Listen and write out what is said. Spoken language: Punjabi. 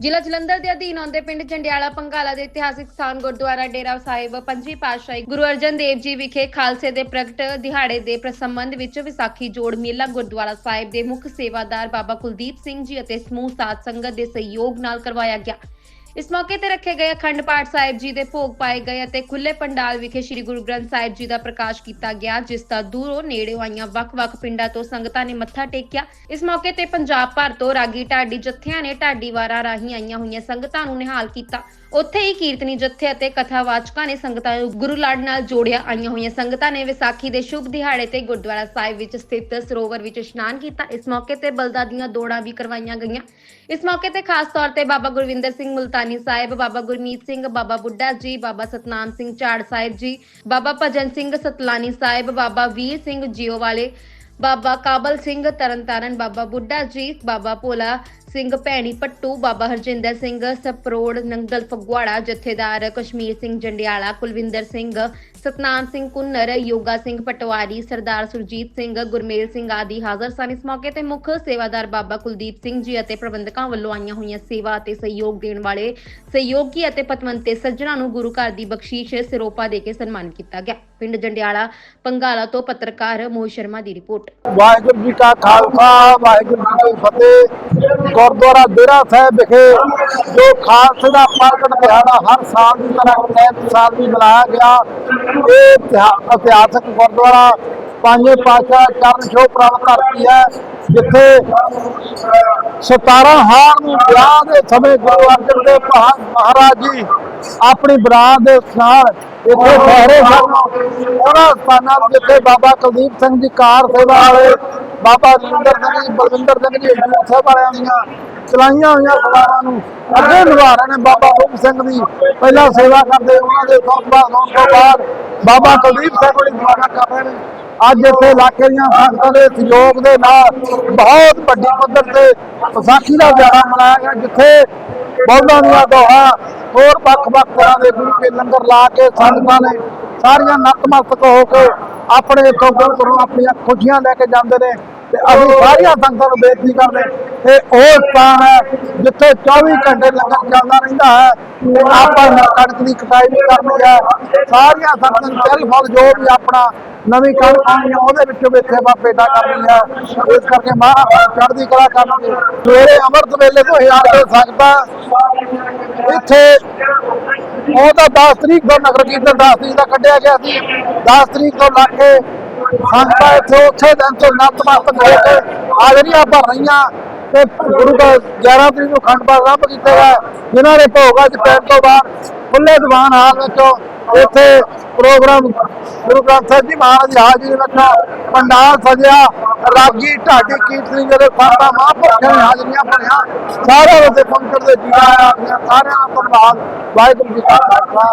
ਜ਼ਿਲ੍ਹਾ ਜਲੰਧਰ ਦੇ ਅਧੀਨ ਆਉਂਦੇ ਪਿੰਡ ਜੰਡਿਆਲਾ ਪੰਗਾਲਾ ਦੇ ਇਤਿਹਾਸਿਕ ਸਥਾਨ ਗੁਰਦੁਆਰਾ ਡੇਰਾ ਸਾਹਿਬ, ਪੰਜਵੀਂ ਪਾਤਸ਼ਾਹੀ ਗੁਰੂ ਅਰਜਨ ਦੇਵ ਜੀ ਵਿਖੇ ਖਾਲਸੇ ਦੇ ਪ੍ਰਗਟ ਦਿਹਾੜੇ ਦੇ ਪ੍ਰਸੰਬੰਧ ਵਿੱਚ ਵਿਸਾਖੀ ਜੋੜ ਮੇਲਾ ਗੁਰਦੁਆਰਾ ਸਾਹਿਬ ਦੇ ਮੁੱਖ ਸੇਵਾਦਾਰ ਬਾਬਾ ਕੁਲਦੀਪ ਸਿੰਘ ਜੀ ਅਤੇ ਸਮੂਹ ਸਾਧ ਸੰਗਤ ਦੇ ਸਹਿਯੋਗ ਨਾਲ ਕਰਵਾਇਆ ਗਿਆ। ਇਸ ਮੌਕੇ ਤੇ ਰੱਖੇ ਗਏ ਅਖੰਡ ਪਾਠ ਸਾਹਿਬ ਜੀ ਦੇ ਭੋਗ ਪਾਏ ਗਏ ਅਤੇ ਖੁੱਲੇ ਪੰਡਾਲ ਵਿਖੇ ਸ੍ਰੀ ਗੁਰੂ ਗ੍ਰੰਥ ਸਾਹਿਬ ਜੀ ਦਾ ਪ੍ਰਕਾਸ਼ ਕੀਤਾ ਗਿਆ, ਜਿਸ ਦਾ ਦੂਰੋਂ ਨੇੜਿਓਂ ਆਈਆਂ ਵੱਖ-ਵੱਖ ਪਿੰਡਾਂ ਤੋਂ ਸੰਗਤਾਂ ਨੇ ਮੱਥਾ ਟੇਕਿਆ। ਇਸ ਮੌਕੇ ਤੇ ਪੰਜਾਬ ਭਰ ਤੋਂ ਰਾਗੀ ਢਾਡੀ ਜੱਥਿਆਂ ਨੇ ਢਾਡੀ ਵਾਰਾਂ ਰਾਹੀਂ ਆਈਆਂ ਹੋਈਆਂ ਸੰਗਤਾਂ ਨੂੰ ਨਿਹਾਲ ਕੀਤਾ। ਉੱਥੇ ਹੀ ਕੀਰਤਨੀ ਜੱਥੇ ਅਤੇ ਕਥਾਵਾਚਕਾਂ ਨੇ ਸੰਗਤਾਂ ਨੂੰ ਗੁਰੂ ਲੜ ਨਾਲ ਜੋੜਿਆ। ਆਈਆਂ ਹੋਈਆਂ ਸੰਗਤਾਂ ਨੇ ਵਿਸਾਖੀ ਦੇ ਸ਼ੁਭ ਦਿਹਾੜੇ ਤੇ ਗੁਰਦੁਆਰਾ ਸਾਹਿਬ ਵਿੱਚ ਸਥਿਤ ਸਰੋਵਰ ਵਿੱਚ ਇਸ਼ਨਾਨ ਕੀਤਾ। ਇਸ ਮੌਕੇ ਤੇ ਬਲਦਾਂ ਦੀਆਂ ਦੌੜਾਂ ਵੀ ਕਰਵਾਈਆਂ ਗਈਆਂ। ਇਸ ਮੌਕੇ ਤੇ ਖਾਸ ਤੌਰ ਤੇ ਬਾਬਾ ਗੁਰਵਿੰਦਰ ਸਿੰਘ ਮੁਲਤਾਨੀ ਸਾਹਿਬ, ਬਾਬਾ ਗੁਰਮੀਤ ਸਿੰਘ, ਬਾਬਾ ਬੁੱਢਾ ਜੀ, ਬਾਬਾ ਸਤਨਾਮ ਸਿੰਘ ਝਾੜ ਸਾਹਿਬ ਜੀ, ਬਾਬਾ ਭਜਨ ਸਿੰਘ ਸਤਲਾਨੀ ਸਾਹਿਬ, ਬਾਬਾ ਵੀਰ ਸਿੰਘ ਜੀਓ ਵਾਲੇ ਬਾਬਾ ਕਾਬਲ ਸਿੰਘ, ਤਰਨਤਾਰਨ ਬਾਬਾ ਬੁੱਢਾ ਜੀ, ਬਾਬਾ ਭੋਲਾ ਸਿੰਘ, ਭੈਣੀ ਪੱਟੂ ਬਾਬਾ ਹਰਜਿੰਦਰ ਸਿੰਘ, ਸਪਰੋੜ, ਨੰਗਲ ਫਗਵਾੜਾ, ਜਥੇਦਾਰ ਕਸ਼ਮੀਰ ਸਿੰਘ ਜੰਡਿਆਲਾ, ਕੁਲਵਿੰਦਰ ਸਿੰਘ, ਸਤਨਾਮ ਸਿੰਘ ਕੁੰਨਰ, ਯੋਗਾ ਸਿੰਘ ਪਟਵਾਰੀ, ਸਰਦਾਰ ਸੁਰਜੀਤ ਸਿੰਘ, ਗੁਰਮੇਲ ਸਿੰਘ ਆਦਿ ਹਾਜ਼ਰ ਸਨ। ਇਸ ਮੌਕੇ ਤੇ ਮੁੱਖ ਸੇਵਾਦਾਰ ਬਾਬਾ ਕੁਲਦੀਪ ਸਿੰਘ ਜੀ ਅਤੇ ਪ੍ਰਬੰਧਕਾਂ ਵੱਲੋਂ ਆਈਆਂ ਹੋਈਆਂ ਸੇਵਾ ਅਤੇ ਸਹਿਯੋਗ ਦੇਣ ਵਾਲੇ ਸਹਿਯੋਗੀ ਅਤੇ ਪਤਵੰਤੇ ਸੱਜਣਾ ਨੂੰ ਗੁਰੂ ਘਰ ਦੀ ਬਖਸ਼ੀਸ਼, ਸਿਰੋਪਾ ਦੇ ਕੇ ਸਨਮਾਨ ਕੀਤਾ ਗਿਆ। ਪਿੰਡ ਜੰਡਿਆਲਾ, ਪੰਗਾਲਾ ਤੋਂ ਪੱਤਰਕਾਰ ਮੋਹ ਸ਼ਰਮਾ ਦੀ ਰਿਪੋਰਟ। ਵਾਹਿਗੁਰੂ ਜੀ ਕਾ ਖਾਲਸਾ, ਵਾਹਿਗੁਰੂ ਜੀ ਕੀ ਫਤਿਹ। ਗੁਰਦੁਆਰਾ ਡੇਰਾ ਸਾਹਿਬ ਵਿਖੇ ਜੋ ਖਾਲਸੇ ਦਾ ਪ੍ਰਗਟ ਦਿਹਾੜਾ ਹਰ ਸਾਲ ਦੀ ਤਰ੍ਹਾਂ ਇਸ ਸਾਲ ਵੀ ਮਨਾਇਆ ਗਿਆ, ਇਹ ਇਤਿਹਾਸਕ ਗੁਰਦੁਆਰਾ ਪੰਜਵੇਂ ਪਾਤਸ਼ਾਹ ਚਰਨ ਛੋਹ ਪ੍ਰਾਪਤ ਧਰਤੀ ਹੈ, ਜਿੱਥੇ 17 ਹਾਰ ਨੂੰ ਵਿਆਹ ਦੇ ਸਮੇਂ ਗੁਰੂ ਅਰਜਨ ਦੇਵ ਮਹਾਰਾਜ ਜੀ ਆਪਣੀ ਬਰਾਦ ਦੇ ਨਾਲ ਇੱਥੇ ਠਹਿਰੇ ਸਨ ਉਹਨਾਂ ਸਥਾਨਾਂ ਜਿੱਥੇ ਬਾਬਾ ਕੁਲਦੀਪ ਸਿੰਘ ਜੀ ਕਾਰ ਸੇਵਾ ਵਾਲੇ ਬਾਬਾ ਰਜਿੰਦਰ ਸਿੰਘ ਜੀ ਬਲਵਿੰਦਰ ਸਿੰਘ ਜੀ ਹਜੂਰ ਸਾਹਿਬ ਵਾਲਿਆਂ ਦੀਆਂ ਚਲਾਈਆਂ ਹੋਈਆਂ ਸਵਾਰਾਂ ਨੂੰ ਅੱਗੇ ਨਿਭਾ ਰਹੇ ਨੇ ਬਾਬਾ ਰੂਪ ਸਿੰਘ ਦੀ ਪਹਿਲਾਂ ਸੇਵਾ ਕਰਦੇ ਉਹਨਾਂ ਦੇ ਸੋਭਾ ਹੋਣ ਤੋਂ ਬਾਅਦ ਬਾਬਾ ਕੁਲਦੀਪ ਸਿੰਘ ਦੀ ਸੇਵਾ ਕਰ ਰਹੇ ਨੇ। ਅੱਜ ਇੱਥੇ ਇਲਾਕੇ ਦੀਆਂ ਸੰਗਤਾਂ ਦੇ ਸਹਿਯੋਗ ਦੇ ਨਾਲ ਬਹੁਤ ਵੱਡੀ ਪੱਧਰ ਤੇ ਵਿਸਾਖੀ ਦਾ ਦਿਹਾੜਾ ਮਨਾਇਆ ਗਿਆ ਜਿੱਥੇ ਬੌද්ධਾਂ ਦੀਆਂ ਦੋਹਾਂ ਹੋਰ ਵੱਖ-ਵੱਖ ਤਰ੍ਹਾਂ ਦੇ ਗੁਰੂ ਕੇ ਲੰਗਰ ਲਾ ਕੇ ਸੰਗਤਾਂ ਨੇ ਸਾਰੀਆਂ ਨਤਮਸਤਕ ਹੋ ਕੇ ਆਪਣੇ ਇੱਥੋਂ ਗੁਰਪੁਰੋਂ ਆਪਣੀਆਂ ਖੁਸ਼ੀਆਂ ਲੈ ਕੇ ਜਾਂਦੇ ਨੇ ਤੇ ਅਸੀਂ ਸਾਰੀਆਂ ਸੰਗਤਾਂ ਨੂੰ ਬੇਨਤੀ ਕਰਦੇ ਇਹ ਉਹ ਸਥਾਨ ਹੈ ਜਿੱਥੇ 24 ਘੰਟੇ ਲੰਗਰ ਚੱਲਦਾ ਰਹਿੰਦਾ ਹੈ ਤੇ ਆਪਾਂ ਨੂੰ ਕਣਕ ਦੀ ਕਟਾਈ ਵੀ ਕਰਨੀ ਹੈ। ਸਾਰੀਆਂ ਸੰਗਤਾਂ ਨੂੰ ਚੱਲ ਫਲ ਜੋ ਵੀ ਆਪਣਾ ਨਵੀਂ ਕਣ ਆਉਣੀ ਹੈ ਉਹਦੇ ਵਿੱਚੋਂ ਵੀ ਇੱਥੇ ਪੇਟਾ ਕਰਨੀ ਹੈ ਇਸ ਕਰਕੇ ਮਹਾਰਾਜ ਚੜ੍ਹਦੀ ਕਲਾ ਕਰਨਗੇ ਸਵੇਰੇ ਅੰਮ੍ਰਿਤ ਵੇਲੇ ਤੋਂ ਹੀ ਆ ਸਕਦਾ ਇੱਥੇ ਉਹ ਤਾਂ 10 ਤਰੀਕ ਤੋਂ ਨਗਰ ਕੀਰਤਨ 10 ਤਰੀਕ ਦਾ ਕੱਢਿਆ ਗਿਆ ਸੀ। 10 ਤਰੀਕ ਤੋਂ ਲੱਗ ਕੇ ਸੰਗਤਾਂ ਇੱਥੇ ਉੱਥੇ ਦਿਨ ਤੋਂ ਨਤਮਸਤਕ ਹੋ ਕੇ ਹਾਜ਼ਰੀਆਂ ਭਰ ਰਹੀਆਂ। ਤੇ ਗੁਰੂ ਦਾ 11 ਤਰੀਕ ਨੂੰ ਖੰਡ ਪਾਠ ਆਰੰਭ ਕੀਤਾ ਗਿਆ। ਜਿਨ੍ਹਾਂ ਨੇ ਭੋਗ ਅੱਜ ਪੈਣ ਤੋਂ ਬਾਅਦ ਖੁੱਲੇ ਦੀਵਾਨ ਹਾਲ ਵਿੱਚੋਂ ਇੱਥੇ ਪ੍ਰੋਗਰਾਮ ਗੁਰੂ ਗ੍ਰੰਥ ਸਾਹਿਬ ਜੀ ਮਹਾਰਾਜ ਦੀ ਹਾਜ਼ਰੀ ਵਿੱਚ ਪੰਡਾਲ ਸਜਿਆ। ਰਾਗੀ ਢਾਡੀ ਕੀਰਤਨੀ ਜਿਹੜੇ ਸੰਤਾਂ ਮਹਾਂਪੁਰਖਾਂ ਨੇ ਹਾਜ਼ਰੀਆਂ ਭਰੀਆਂ, ਸਾਰਿਆਂ ਦੇ ਪਹੁੰਚਣ ਦੇ ਜੀ ਸਾਰਿਆਂ ਦਾ ਧੰਨਵਾਦ। ਵਾਹਿਗੁਰੂ ਜੀ ਕਾ ਖਾਲਸਾ